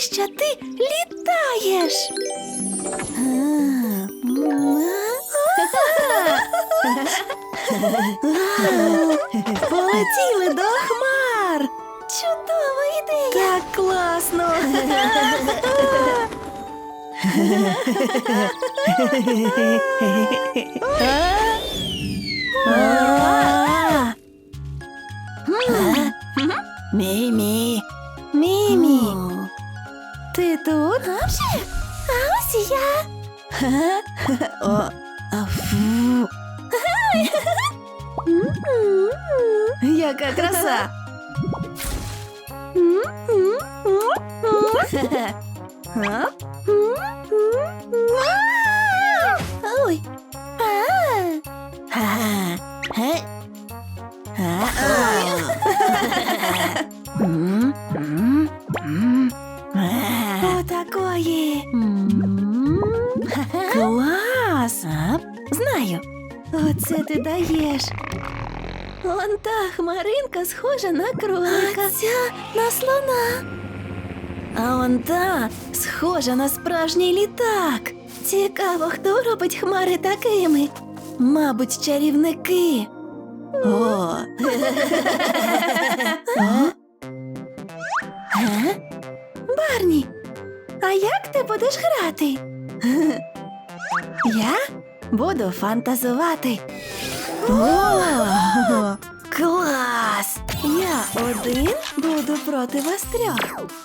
що ти літаєш. Полетіли до хмар. Чудова ідея. Так класно. Мімі. Тут? А вже? А ось і я. О, а фу. Яка краса. А? Ой. Ха-ха. Ге. М, м, Отакої. М. Клас! Знаю. Оце ти даєш. Он та хмаринка схожа на кролика. А ця на слона. А он та схожа на справжній літак. Цікаво, хто робить хмари такими. Мабуть, чарівники. О. А? Барні, а як ти будеш грати? Я буду фантазувати. О, клас! Я один буду проти вас трьох.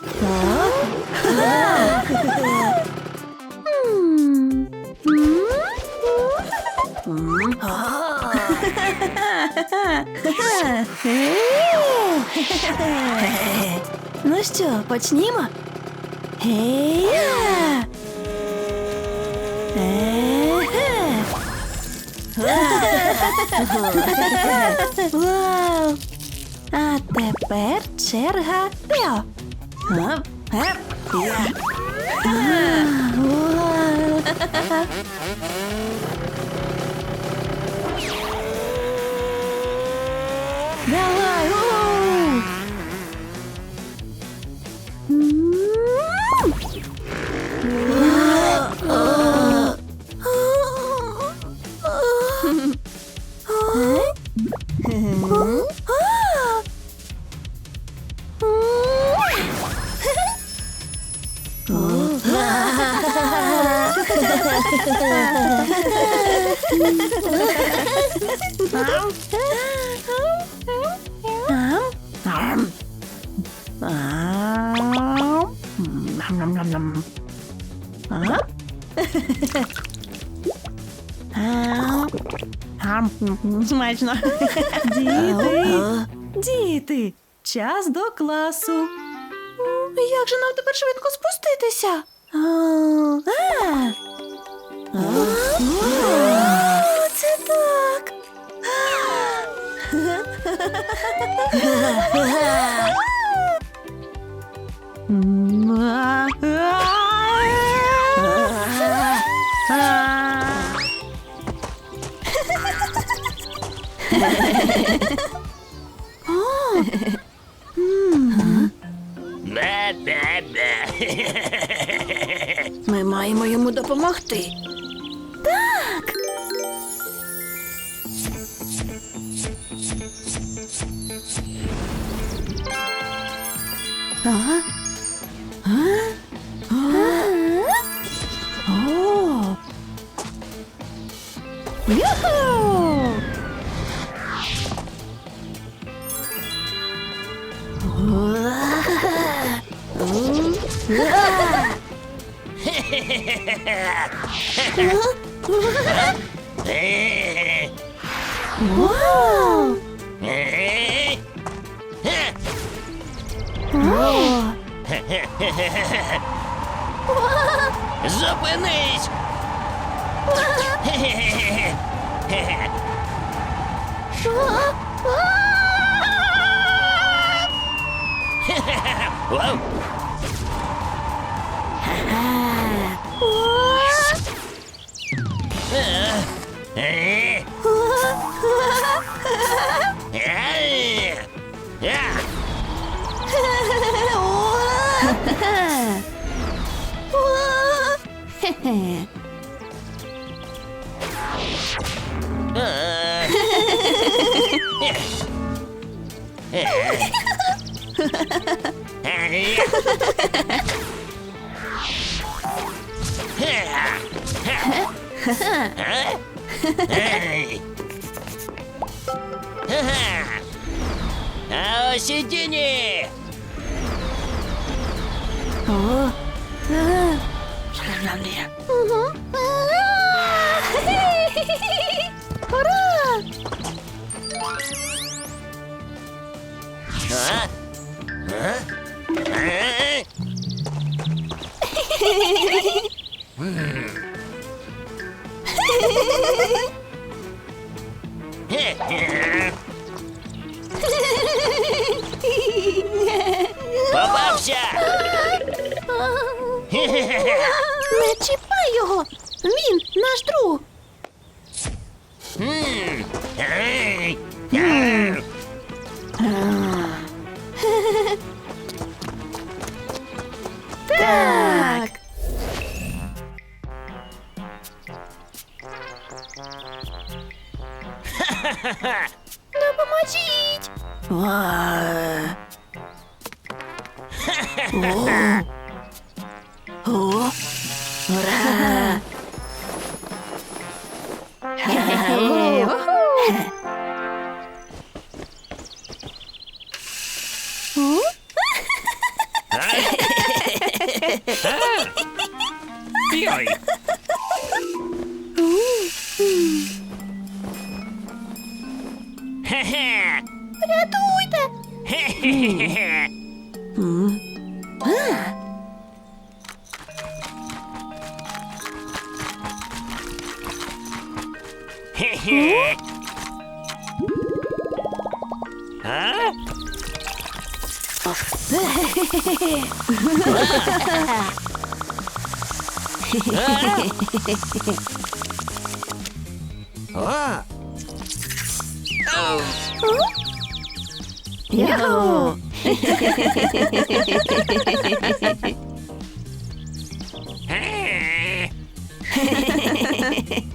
Ну що, почнімо? Гей-я! Вау! А тепер черга Тео. Давай! Смачно. Діти, діти, час до класу. Як же нам тепер швидко спуститися? Ми маємо йому допомогти. Зупинись! Вау! Е, е, е. А. Е. Е. Е. Ага. А ось і Діні. О. А. Угу. Ура! А? А? Е. Хе-хе. Його! Він наш друг! М. Ей. Ей. Так! Допоможіть! О! О! А? Йо! Е. Допоможіть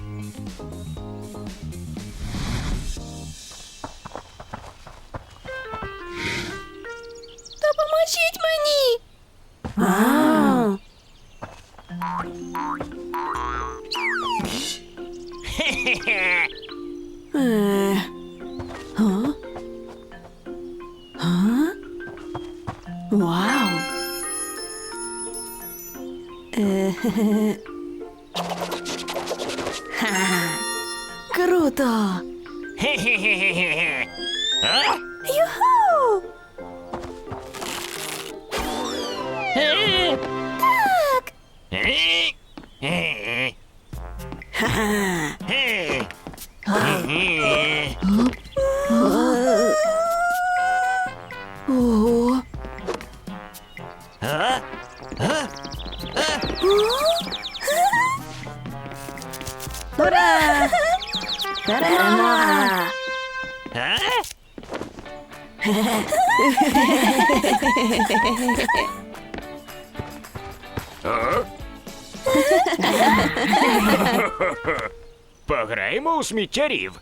сміттярів.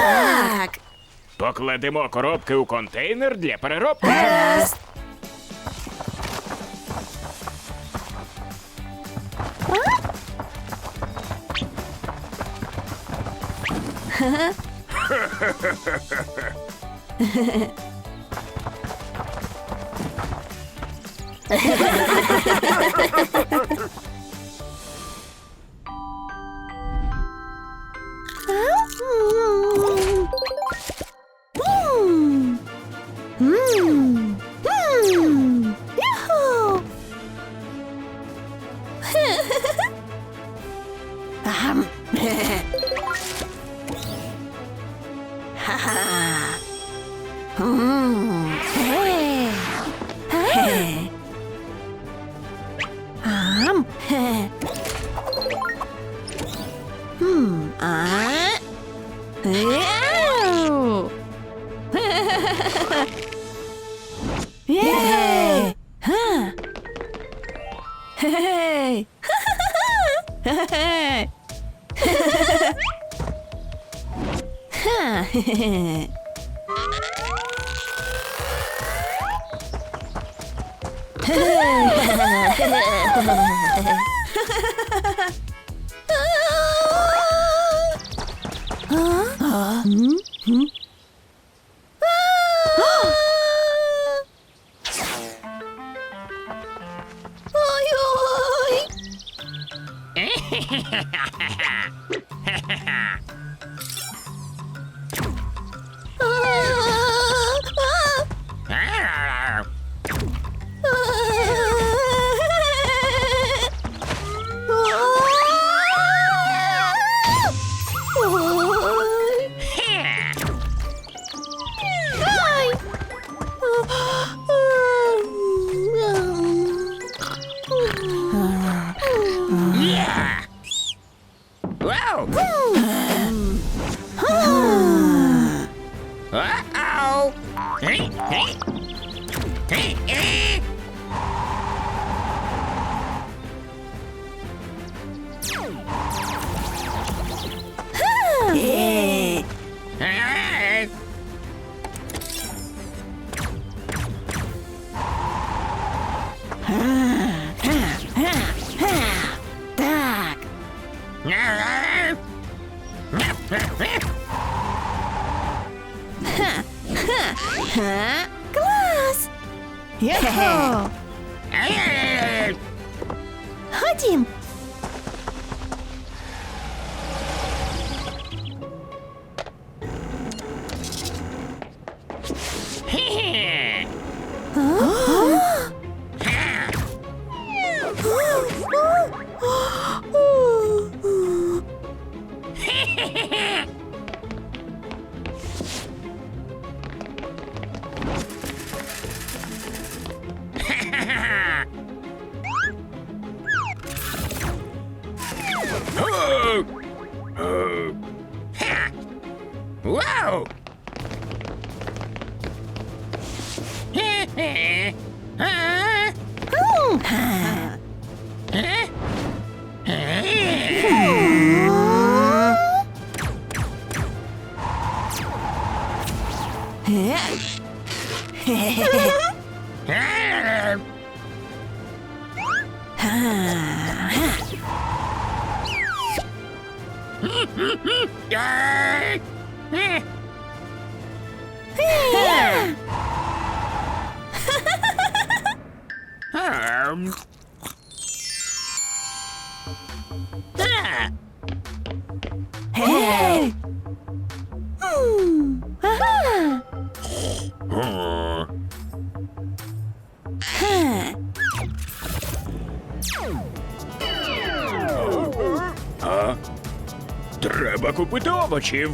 Так! Покладемо коробки у контейнер для переробки. Гаразд! Хе-хе. Ха, хе-хе. Ой-ой. Треба купити овочів.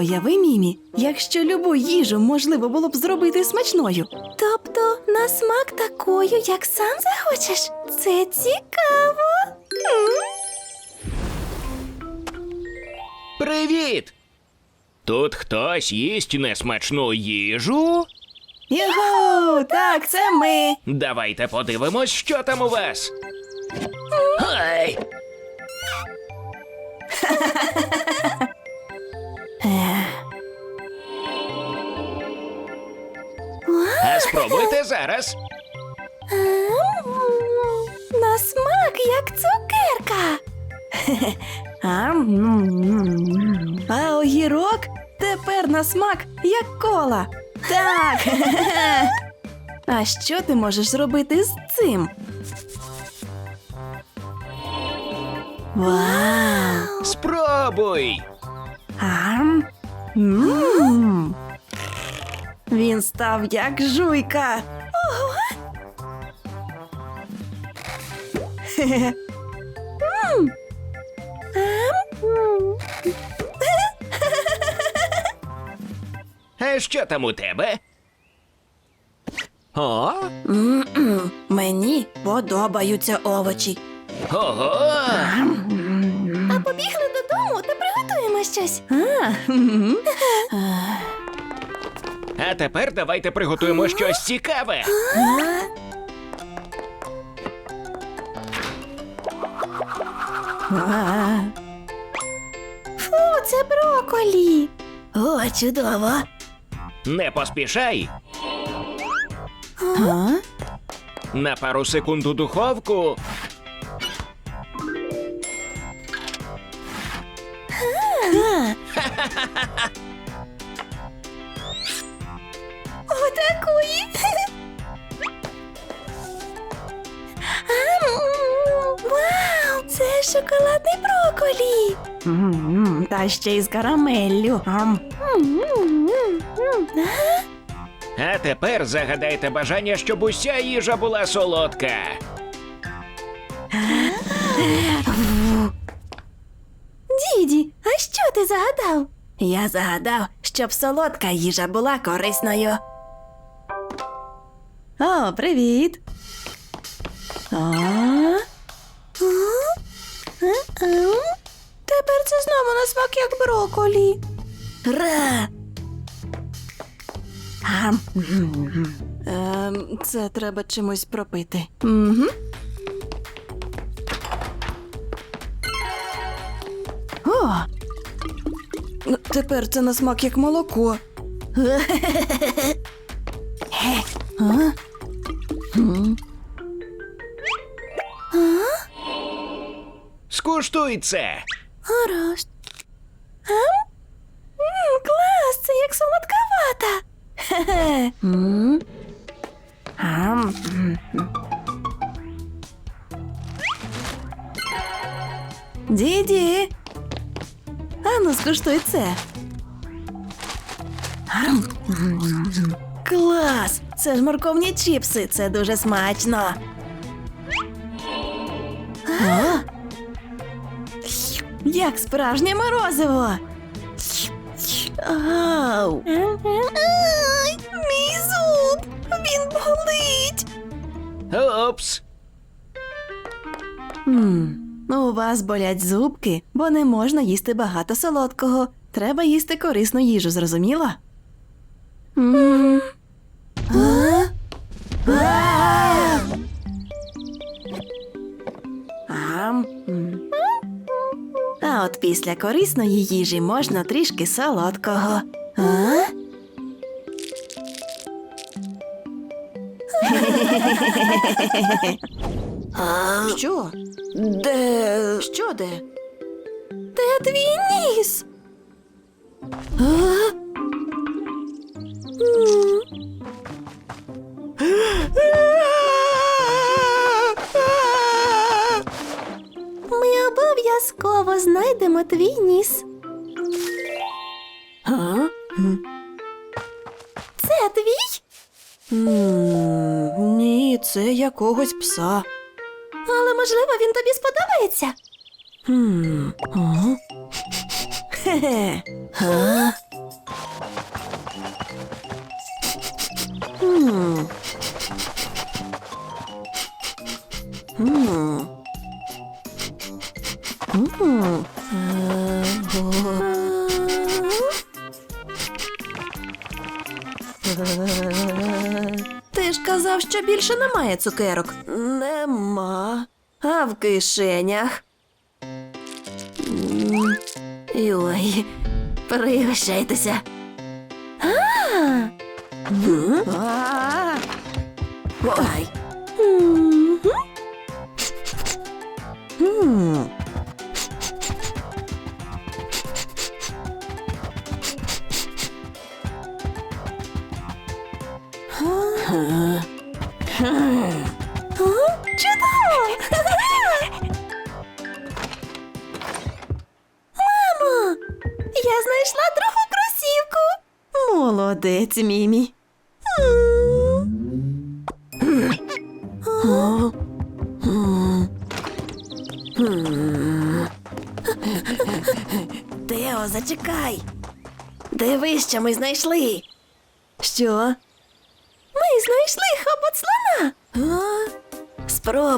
Уяви, Мімі, якщо любу їжу можливо було б зробити смачною. Тобто на смак такою, як сам захочеш. Це цікаво. Привіт! Тут хтось їсть несмачну їжу? Його, так, це ми. Давайте подивимось, що там у вас. Ой, спробуйте зараз. На смак, як цукерка. А, огірок тепер на смак, як кола. Так. А що ти можеш зробити з цим? Вау! Спробуй. Ам. М. Він став як жуйка. Хе-хе. А що там у тебе? О? М-м, Мені подобаються овочі. Ого! А побігли додому та приготуємо щось. А. А тепер давайте приготуємо щось цікаве. Фу, це броколі. О, чудово. Не поспішай. А? На пару секунд у духовку. Ам, Вау, це шоколадний броколі. Та ще й з карамеллю. А тепер загадайте бажання, щоб уся їжа була солодка. Діді, а що ти загадав? Я загадав, щоб солодка їжа була корисною. О, привіт. Тепер це знову на смак як броколі. Ем, це треба чимось пропити. О! Ну, Тепер це на смак як молоко. А? Скуштуй це. Гаразд. Ам? М, клас, це як. М. Ам. М. Діді. Ану, скуштуй це. Ам. Клас! Це ж морковні чіпси, це дуже смачно. Як справжнє морозиво. Ау. Ай, мій зуб! Він болить. Опс. Хм, у вас болять зубки, бо не можна їсти багато солодкого. Треба їсти корисну їжу, зрозуміла? М. А? А! Ам. М. А от після корисної їжі можна трішки солодкого. А? А? Що? Де? Що де? Де твій ніс? А? Ми обов'язково знайдемо твій ніс. А? Це твій? М, Ні, це якогось пса. Але можливо він тобі сподобається. Хм. Хе-хе. А? Що більше немає цукерок. Нема. А в кишенях. Ой, пригощайтеся. Ой. Мгм. Чудово! Мамо, я знайшла другу кросівку. Молодець, Мімі. Тео, зачекай. Дивись, що ми знайшли. Що?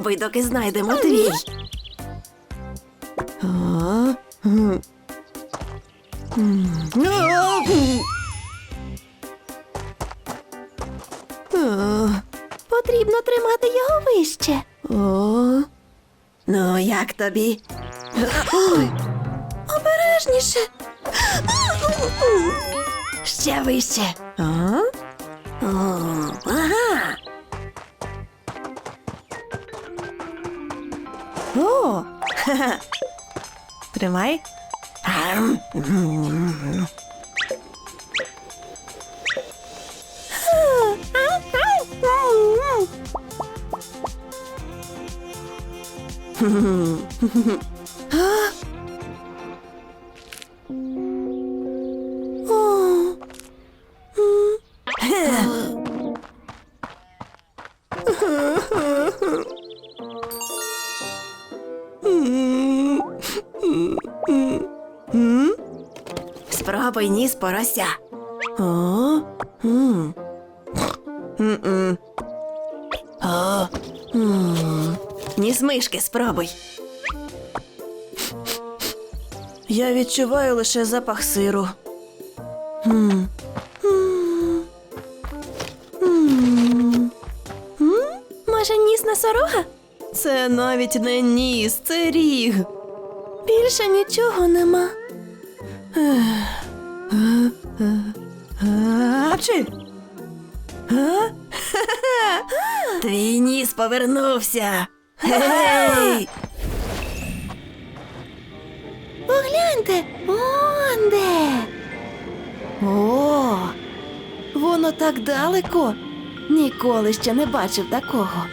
Спробуй, доки знайдемо твій. Потрібно тримати його вище. О. Ну, як тобі? Ой, Обережніше. ще вище. А? О, ага. О, ха-ха. Тримай. порося. О, м. М-м. О, м. Ніс мишки спробуй. Я відчуваю лише запах сиру. М. М. М. може, ніс носорога? Це навіть не ніс, це ріг. Більше нічого нема. Апчі! Твій ніс повернувся. Гей! Погляньте, он де. О, воно так далеко. Ніколи ще не бачив такого.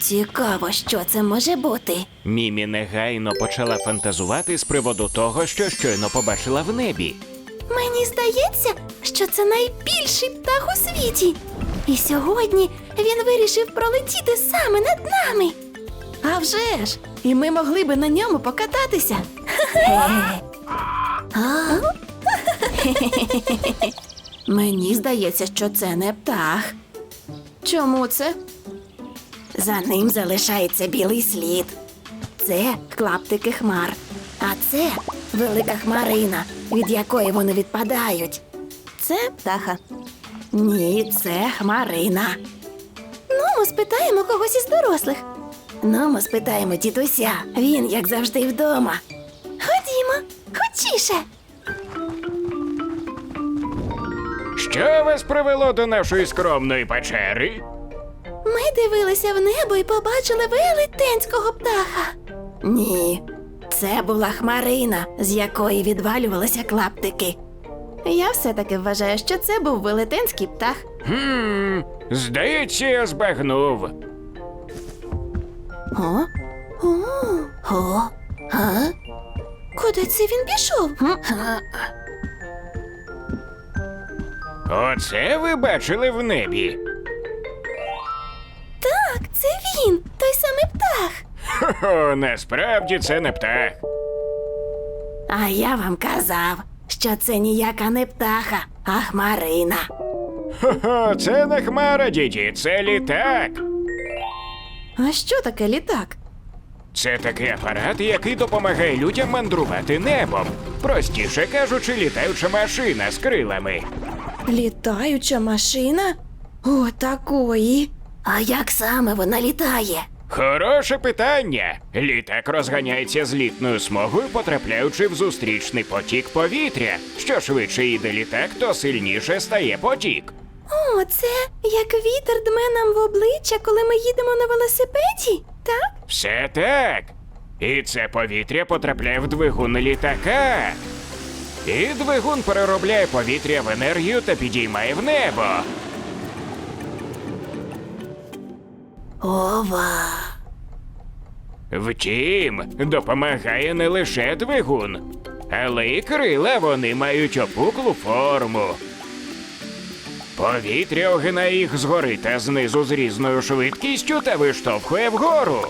Цікаво, що це може бути. Мімі негайно почала фантазувати з приводу того, що щойно побачила в небі. Мені здається, що це найбільший птах у світі. І сьогодні він вирішив пролетіти саме над нами. А вже ж! І ми могли би на ньому покататися. Мені здається, що це не птах. Чому це? За ним залишається білий слід. Це клаптики хмар. А це велика хмарина, від якої вони відпадають. Це птаха. Ні, це хмарина. Ну, ми спитаємо когось із дорослих. Ну, ми спитаємо дідуся. Він, як завжди, вдома. Ходімо, хочіше. Що вас привело до нашої скромної печери? Ми дивилися в небо і побачили велетенського птаха. Ні, це була хмарина, з якої відвалювалися клаптики. Я все-таки вважаю, що це був велетенський птах. Хм, здається, я збагнув. О? О, О? А? куди це він пішов? Оце ви бачили в небі. Так, це він, той самий птах. Хо-хо, насправді це не птах. А я вам казав, що це ніяка не птаха, а хмарина. Хо-хо, це не хмара, діді, це літак. А що таке літак? Це такий апарат, який допомагає людям мандрувати небом. Простіше кажучи, літаюча машина з крилами. Літаюча машина? О, такої. А як саме вона літає? Хороше питання. Літак розганяється з літною смугою, потрапляючи в зустрічний потік повітря. Що швидше йде літак, то сильніше стає потік. О, це як вітер дме нам в обличчя, коли ми їдемо на велосипеді, так? Все так. І це повітря потрапляє в двигун літака. І двигун переробляє повітря в енергію та підіймає в небо. Ова. Втім, допомагає не лише двигун, але й крила вони мають опуклу форму. Повітря огинає їх згори та знизу з різною швидкістю та виштовхує вгору.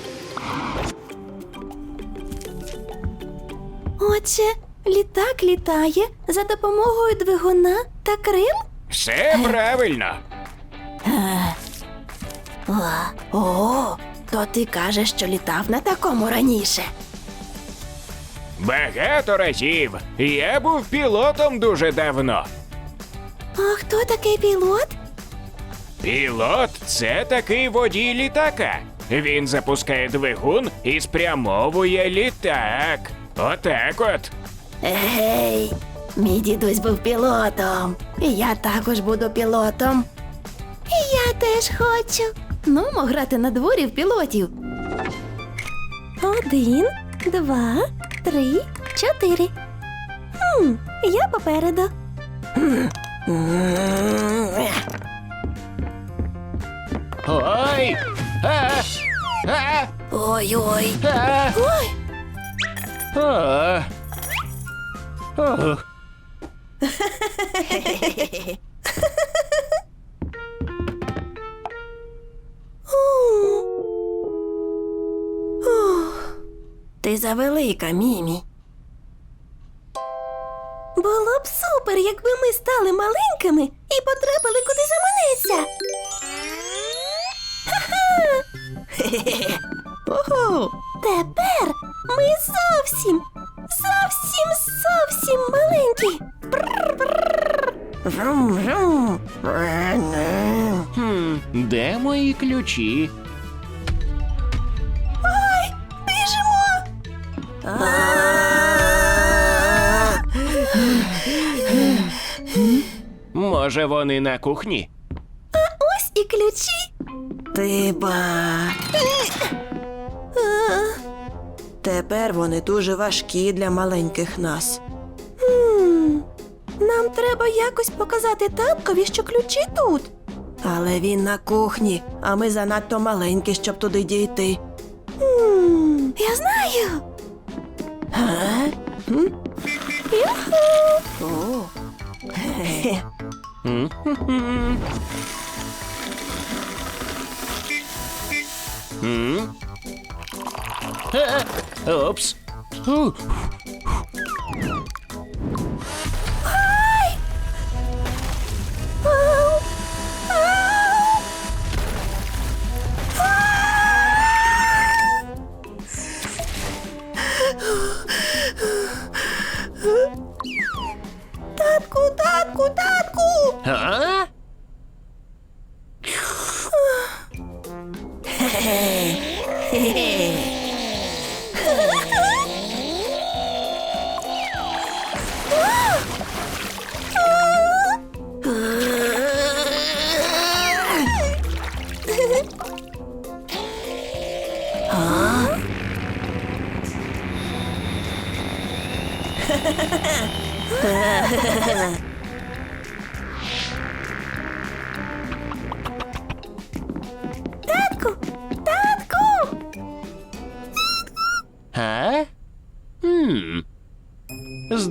Отже, літак літає за допомогою двигуна та крил? Все правильно. Е, О, то ти кажеш, що літав на такому раніше. Багато разів. Я був пілотом дуже давно. А хто такий пілот? Пілот це такий водій літака. Він запускає двигун і спрямовує літак. Отак от. Ей, мій дідусь був пілотом. І я також буду пілотом. І я теж хочу. Ну, грати на дворі в пілотів. Один, два, три, чотири. Хм, я попереду. Ой! А! А! Ой-ой. А! Ой, А! О! завелика, Мімі. Було б супер, якби ми стали маленькими і потрапили куди заманеться. Ого! Тепер ми зовсім, зовсім, зовсім маленькі. Хм, де мої ключі? Може, вони на кухні? А Ось і ключі. Ти ба. Тепер вони дуже важкі для маленьких нас. Нам треба якось показати таткові, що ключі тут. Але він на кухні, а ми занадто маленькі, щоб туди дійти. М, Я знаю. Га? Юху. О. Хе-хе. М? Хм-хм. М? Е,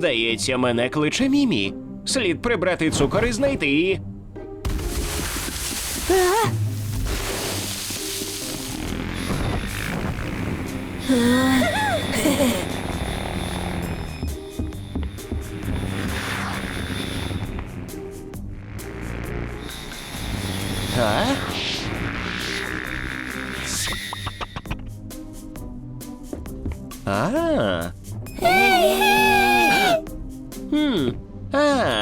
Здається, мене кличе Мімі. Слід прибрати цукор і знайти її. А? А? А. Хм. А. А.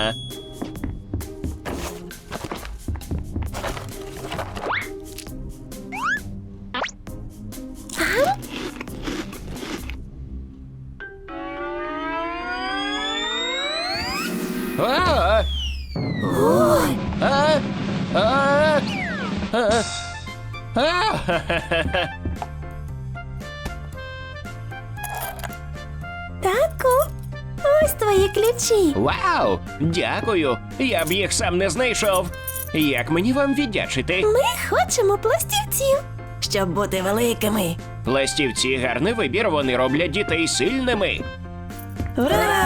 Дякую! Я б їх сам не знайшов. Як мені вам віддячити? Ми хочемо пластівців. Щоб бути великими. Пластівці гарний вибір, вони роблять дітей сильними. Ура!